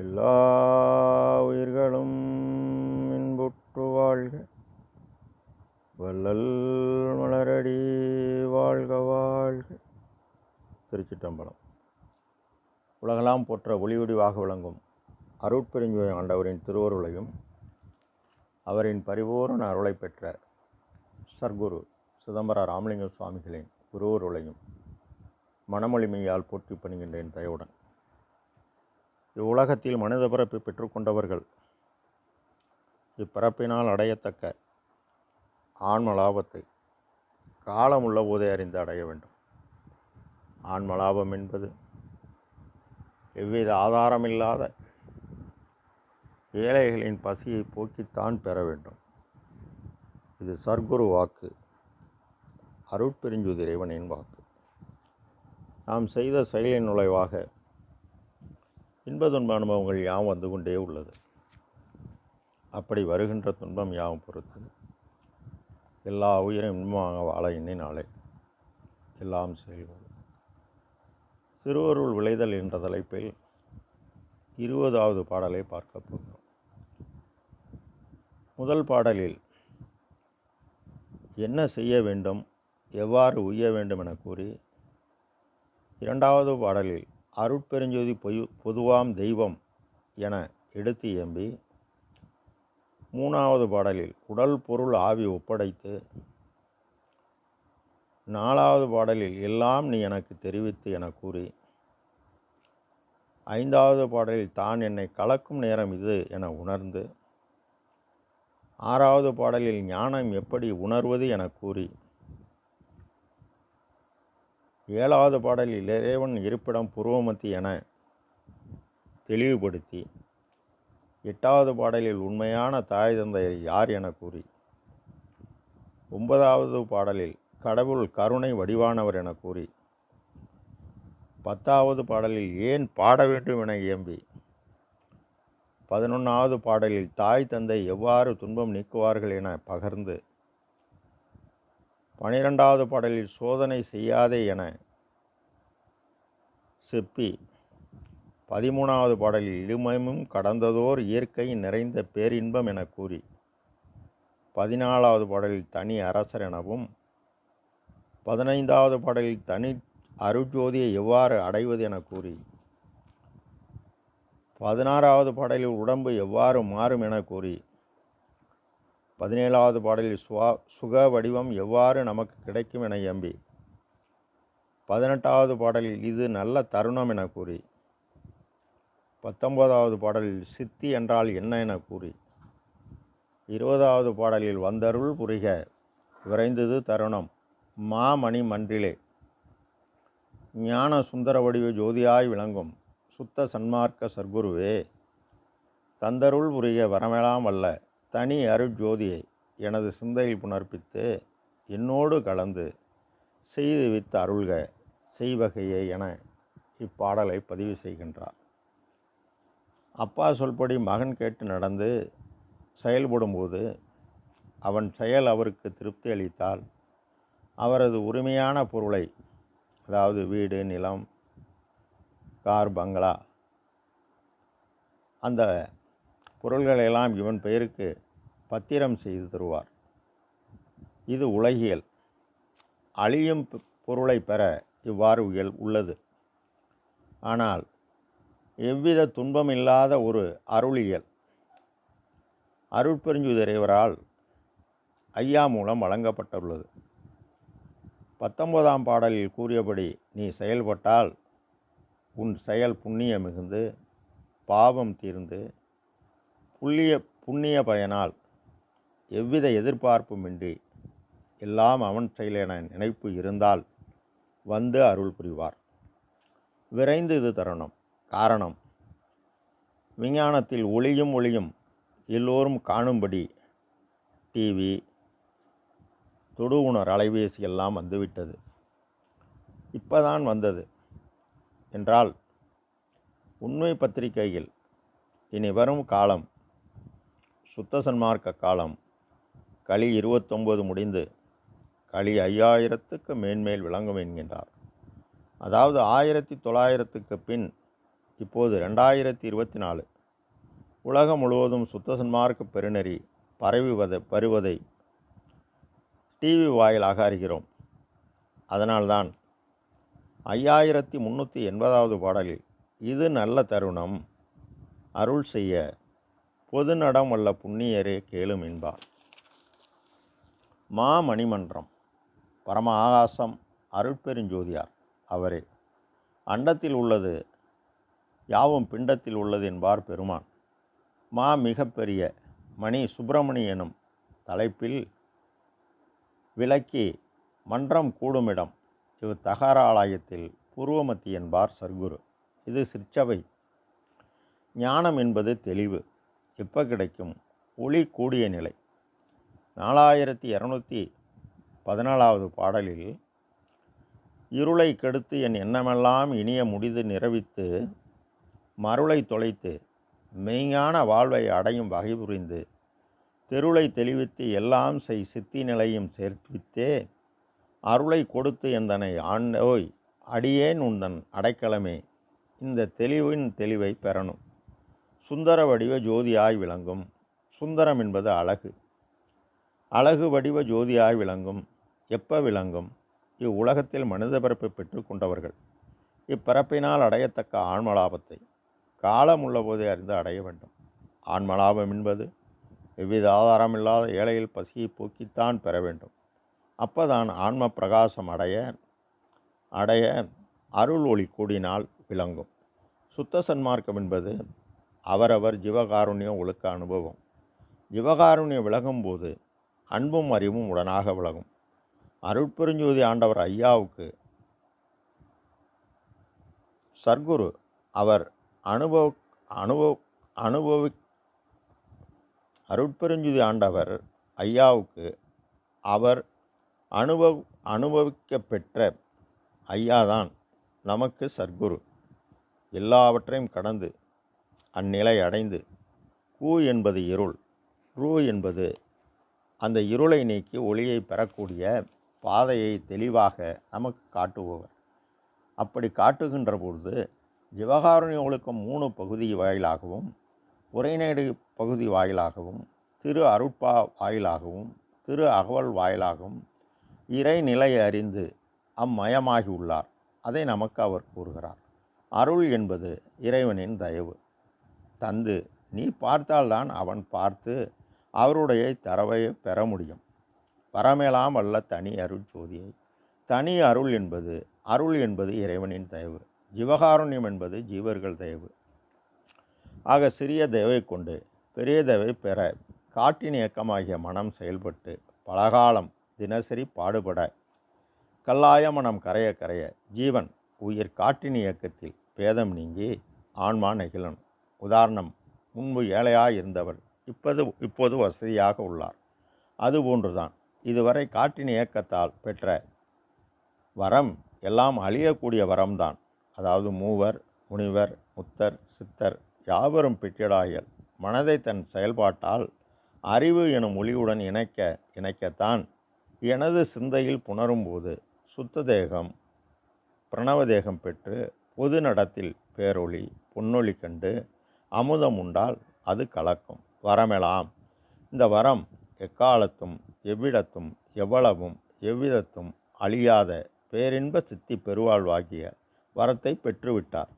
எல்லா உயிர்களும் இன்புற்று வாழ்க. வள்ளல் மலரடி வாழ்க வாழ்க. திருச்சிட்டம்பலம் உலகெல்லாம் போற்ற ஒளிவடிவாக விளங்கும் அருட்பெருஞ்சுவை ஆண்டவரின் திருவருளையும் அவரின் பரிபூரண அருளை பெற்ற சர்க்குரு சிதம்பர ராமலிங்க சுவாமிகளின் குருவருளையும் மனமொழிமையால் போற்றி பணிகின்றேன் தயவுடன். இவ்வுலகத்தில் மனித பிறப்பு பெற்றுக்கொண்டவர்கள் இப்பிறப்பினால் அடையத்தக்க ஆன்ம லாபத்தை காலம் உள்ள போதே அறிந்து அடைய வேண்டும். ஆன்ம லாபம் என்பது எவ்வித ஆதாரமில்லாத ஏழைகளின் பசியை போக்கித்தான் பெற வேண்டும். இது சர்க்குரு வாக்கு அருட்பெருஞ்சுதி இறைவனின் வாக்கு. நாம் செய்த செயலின் நுழைவாக இன்ப துன்ப அனுபவங்கள் யாம் வந்து கொண்டே உள்ளது. அப்படி வருகின்ற துன்பம் யாவும் பொறுத்து எல்லா உயிரும் இன்பமாக வாழ எண்ணினாலே எல்லாம் செயல்படும் சிறுவருள் விளைதல் என்ற தலைப்பில் இருபதாவது பாடலை பார்க்க போகிறோம். முதல் பாடலில் என்ன செய்ய வேண்டும் எவ்வாறு உய்ய வேண்டும் என கூறி இரண்டாவது பாடலில் அருட்பெருஞ்சோதி பொய் பொதுவாம் தெய்வம் என எடுத்து எம்பி மூணாவது பாடலில் உடல் பொருள் ஆவி ஒப்படைத்து நாலாவது பாடலில் எல்லாம் நீ எனக்கு தெரிவித்து என கூறி ஐந்தாவது பாடலில் தான் என்னை கலக்கும் நேரம் இது என உணர்ந்து ஆறாவது பாடலில் ஞானம் எப்படி உணர்வது என கூறி ஏழாவது பாடலில் இறைவன் இருப்பிடம் புருவமத்தி என தெளிவுபடுத்தி எட்டாவது பாடலில் உண்மையான தாய் தந்தையர் யார் என கூறி ஒன்பதாவது பாடலில் கடவுள் கருணை வடிவானவர் என கூறி பத்தாவது பாடலில் ஏன் பாட வேண்டும் என இயம்பி பதினொன்றாவது பாடலில் தாய் தந்தை எவ்வாறு துன்பம் நீக்குவார்கள் என பகர்ந்து பனிரெண்டாவது பாடலில் சோதனை செய்யாதே என செப்பி பதிமூணாவது பாடலில் இடுமயமும் கடந்ததோர் இயற்கை நிறைந்த பேரின்பம் என கூறி பதினாலாவது பாடலில் தனி அரசர் எனவும் பதினைந்தாவது பாடலில் தனி அருட்ஜோதியை எவ்வாறு அடைவது என கூறி பதினாறாவது பாடலில் உடம்பு எவ்வாறு மாறும் என கூறி பதினேழாவது பாடலில் சுவா சுக வடிவம் எவ்வாறு நமக்கு கிடைக்கும் என எம்பி. பதினெட்டாவது பாடலில் இது நல்ல தருணம் என கூறி. பத்தொன்பதாவது பாடலில் சித்தி என்றால் என்ன என கூறி. இருபதாவது பாடலில் வந்தருள் புரிக விரைந்தது தருணம் மாமணி மன்றிலே. ஞான சுந்தர வடிவ ஜோதியாய் விளங்கும் சுத்த சன்மார்க்க சர்க்குருவே. தந்தருள் புரிய வரமெல்லாம் அல்ல தனி அருட்ஜோதியை எனது சிந்தையில் புணர்ப்பித்து என்னோடு கலந்து செய்து வித்து அருள்க செய்வகையே என இப்பாடலை பதிவு செய்கின்றார். அப்பா சொல்படி மகன் கேட்டு நடந்து செயல்படும்போது அவன் செயல் அவருக்கு திருப்தி அளித்தால் அவரது உரிமையான பொருளை அதாவது வீடு நிலம் கார் பங்களா அந்த பொருள்களெல்லாம் இவன் பெயருக்கு பத்திரம் செய்து தருவார். இது உலகியல். அழியும் பொருளை பெற இவ்வாறு இயல் உள்ளது. ஆனால் எவ்வித துன்பமில்லாத ஒரு அருளியல். அருட்பெருஞ்சுதிரைவரால் ஐயா மூலம் வழங்கப்பட்டுள்ளது. பத்தொன்பதாம் பாடலில் கூறியபடி நீ செயல்பட்டால் உன் செயல் புண்ணியம் மிகுந்து பாவம் தீர்ந்து புள்ளிய புண்ணிய பயனால் எவ்வித எதிர்பார்ப்புமின்றி எல்லாம் அவன் செயலென நினைப்பு இருந்தால் வந்து அருள் புரிவார். விரைந்து இது தருணம். காரணம் விஞ்ஞானத்தில் ஒளியும் ஒளியும் எல்லோரும் காணும்படி டிவி தொடு உணர் அலைபேசி எல்லாம் வந்துவிட்டது. இப்போதான் வந்தது. என்றால் உண்மை பத்திரிகையில் இனி வரும் காலம் சுத்த சன்மார்க்க காலம். களி இருபத்தொம்போது முடிந்து களி ஐயாயிரத்துக்கு மேன்மேல் விளங்கும் என்கின்றார். அதாவது ஆயிரத்தி தொள்ளாயிரத்துக்கு பின் இப்போது ரெண்டாயிரத்தி இருபத்தி நாலு உலகம் முழுவதும் சுத்த சன்மார்க்க பெருநெறி பரவிவதை வருவதை டிவி வாயிலாக அறிகிறோம். அதனால்தான் ஐயாயிரத்தி முந்நூற்றி எண்பதாவது பாடலில் இது நல்ல தருணம் அருள் செய்ய பொது நடம் வல்ல புண்ணியரே கேளும் என்பார் மா மணிமன்றம். பரம ஆகாசம் அருட்பெருஞ்சோதியார் அவரே. அண்டத்தில் உள்ளது யாவும் பிண்டத்தில் உள்ளது என்பார் பெருமான். மா மிகப்பெரிய மணி சுப்பிரமணி எனும் தலைப்பில் விளக்கி மன்றம் கூடுமிடம் இவ் தகராலயத்தில் பூர்வமத்தி என்பார் சர்க்குரு. இது சிற்சபை. ஞானம் என்பது தெளிவு. எப்போ கிடைக்கும் ஒளி கூடிய நிலை. நாலாயிரத்தி இரநூத்தி பதினாலாவது பாடலில் இருளை கெடுத்து என் எண்ணமெல்லாம் இனிய முடிது நிரவித்து மருளை தொலைத்து மெய்ஞான வாழ்வை அடையும் வகை புரிந்து தெருளை தெளிவித்து எல்லாம் செய் சித்தி நிலையும் சேர்த்துவித்தே அருளை கொடுத்து எந்தனை ஆண்டோய் அடியேன் உந்தன் அடைக்கலமே இந்த தெளிவின் தெளிவை பெறணும். சுந்தர வடிவ ஜோதியாய் விளங்கும். சுந்தரம் என்பது அழகு. அழகு வடிவ ஜோதியாய் விளங்கும். எப்ப விளங்கும்? இவ்வுலகத்தில் மனித பிறப்பை பெற்று கொண்டவர்கள். இப்பிறப்பினால் அடையத்தக்க ஆன்மலாபத்தை. காலம் உள்ளபோதே அறிந்து அடைய வேண்டும். ஆன்மலாபம் என்பது எவ்வித ஆதாரமில்லாத ஏழையில் பசியை போக்கித்தான் பெற வேண்டும். அப்பதான் ஆன்ம பிரகாசம் அடைய அடைய அருள் ஒளி கூடினால் விளங்கும். சுத்த சன்மார்க்கம் என்பது அவரவர் ஜீவகாருண்யம் ஒழுக்க அனுபவம். ஜீவகாருண்யம் விலகும் போது அன்பும் அறிவும் உடனாக விலகும். அருட்பெருஞ்சோதி ஆண்டவர் ஐயாவுக்கு சர்க்குரு. அவர் அனுபவ அனுபவ அனுபவி அருட்பெருஞ்சுதி ஆண்டவர் ஐயாவுக்கு அவர் அனுபவ அனுபவிக்கப்பெற்ற ஐயாதான் நமக்கு சர்க்குரு. எல்லாவற்றையும் கடந்து அந்நிலை அடைந்து கூ என்பது இருள் ரூ என்பது அந்த இருளை நீக்கி ஒளியை பெறக்கூடிய பாதையை தெளிவாக நமக்கு காட்டுபவர். அப்படி காட்டுகின்ற பொழுது ஜிவகாருண்ய ஒழுக்கம் மூணு பகுதி வாயிலாகவும் உரைநேடு பகுதி வாயிலாகவும் திரு அருட்பா வாயிலாகவும் திரு அகவல் வாயிலாகவும் இறைநிலை அறிந்து அம்மயமாகி உள்ளார். அதை நமக்கு அவர் கூறுகிறார். அருள் என்பது இறைவனின் தயவு. தந்து நீ பார்த்தால்தான் அவன் பார்த்து அவருடைய தரவையை பெற முடியும். வரமேலாம் அல்ல தனி அருள் ஜோதியை. தனி அருள் என்பது அருள் என்பது இறைவனின் தயவு. ஜீவகாருண்யம் என்பது ஜீவர்கள் தயவு. ஆக சிறிய தயவை கொண்டு பெரிய தயவை பெற காட்டின் இயக்கமாகிய மனம் செயல்பட்டு பலகாலம் தினசரி பாடுபட கல்லாய மனம் கரைய கரைய ஜீவன் உயிர் காட்டின் இயக்கத்தில் பேதம் நீங்கி ஆன்மா நெகிழணும். உதாரணம் முன்பு ஏழையாக இருந்தவர் இப்போது இப்போது வசதியாக உள்ளார். அதுபோன்றுதான் இதுவரை காட்டின் இயக்கத்தால் பெற்ற வரம் எல்லாம் அழியக்கூடிய வரம்தான். அதாவது மூவர் முனிவர் முத்தர் சித்தர் யாவரும் பெற்றிடாயல் மனதை தன் செயல்பாட்டால் அறிவு எனும் ஒளியுடன் இணைக்க இணைக்கத்தான் எனது சிந்தையில் புணரும்போது சுத்த தேகம் பிரணவ தேகம் பெற்று பொது நடத்தில் பேரொளி பொன்னொளி கண்டு அமுதம் உண்டால் அது கலக்கும். வரமெலாம். இந்த வரம் எக்காலத்தும் எவ்விடத்தும் எவ்வளவும் எவ்விதத்தும் அழியாத பேரின்ப சித்தி பெருவாழ்வாகிய வரத்தை பெற்றுவிட்டார்.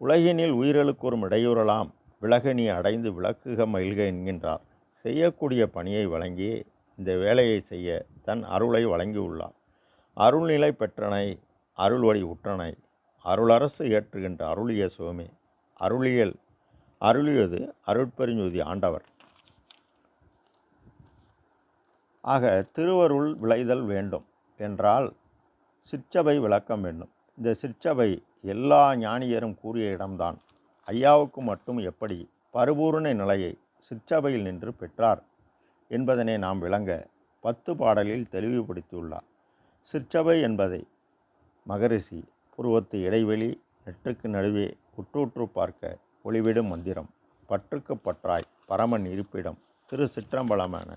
உலகினில் உயிரெழுக்கூறும் இடையூறலாம் விலகினி அடைந்து விளக்குக மயில்க என்கின்றார். செய்யக்கூடிய பணியை வழங்கி இந்த வேலையை செய்ய தன் அருளை வழங்கியுள்ளார். அருள்நிலை பெற்றனை அருள்வழி உற்றனை அருளரசு ஏற்றுகின்ற அருளிய சுவாமி அருளியல் அருளியது அருட்பெருஞ்சோதி ஆண்டவர். ஆக திருவருள் விளைதல் வேண்டும் என்றால் சிற்சபை விளக்கம் வேண்டும். இந்த சிற்சபை எல்லா ஞானியரும் கூறிய இடம்தான். ஐயாவுக்கு மட்டும் எப்படி பரிபூர்ண நிலையை சிற்சபையில் நின்று பெற்றார் என்பதனை நாம் விளங்க பத்து பாடலில் தெளிவுபடுத்தியுள்ளார். சிற்சபை என்பதை மகரிஷி புருவத்து இடைவெளி நெற்றுக்கு நடுவே உற்றுற்று பார்க்க ஒளிவிடும் மந்திரம். பற்றுக்கு பற்றாய் பரமன் இருப்பிடம் திரு சிற்றம்பலமான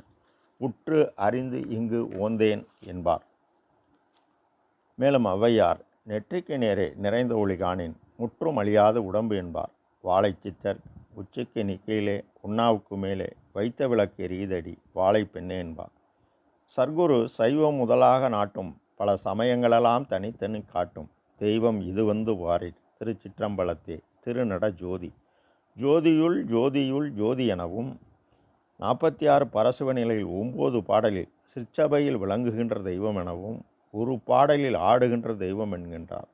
உற்று அறிந்து இங்கு ஓந்தேன் என்பார். மேலும் ஔவையார் நெற்றிக்கு நேரே நிறைந்த ஒளிகானின் முற்றும் அழியாத உடம்பு என்பார். வாழைச்சித்தர் உச்சிக்கு நிக்கையிலே உண்ணாவுக்கு மேலே வைத்த விளக்கு எரியுதடி வாழை பெண்ணே என்பார். சர்க்குரு சைவம் முதலாக நாட்டும் பல சமயங்களெல்லாம் தனித்தனி காட்டும். தெய்வம் இது வந்து வாரில். திருச்சிற்றம்பலத்தே திருநட ஜோதி. ஜோதியுள் ஜோதியுள் ஜோதி எனவும் நாற்பத்தி ஆறு பரசுவ நிலையில் ஒம்பது பாடலில் சிற்சபையில் விளங்குகின்ற தெய்வம் எனவும் ஒரு பாடலில் ஆடுகின்ற தெய்வம் என்கின்றார்.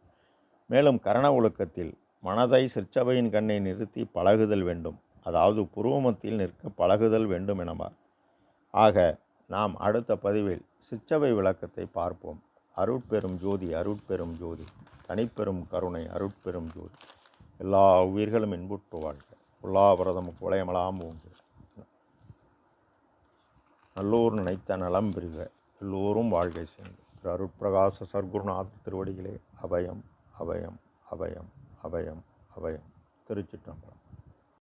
மேலும் கரண ஒழுக்கத்தில் மனதை சிற்சபையின் கண்ணை நிறுத்தி பழகுதல் வேண்டும். அதாவது புருவமத்தில் நிற்க பழகுதல் வேண்டும் எனவார். ஆக நாம் அடுத்த பதிவில் சிற்சபை விளக்கத்தை பார்ப்போம். அருட்பெரும் ஜோதி அருட்பெரும் ஜோதி தனிப்பெரும் கருணை அருட்பெரும் ஜோதி. எல்லா உயிர்களும் இன்புற்று வாழ்க. உல்லாவிரதம் குலையமலாம் உண்டு நல்லோர் நினைத்த நலம் பிரிக. எல்லோரும் வாழ்க்கை சேர்ந்து திரு அருட்பிரகாச சர்க்குருநாத் திருவடிகளே அபயம் அபயம் அபயம் அபயம் அபயம். திருச்சிற்றம்பலம்.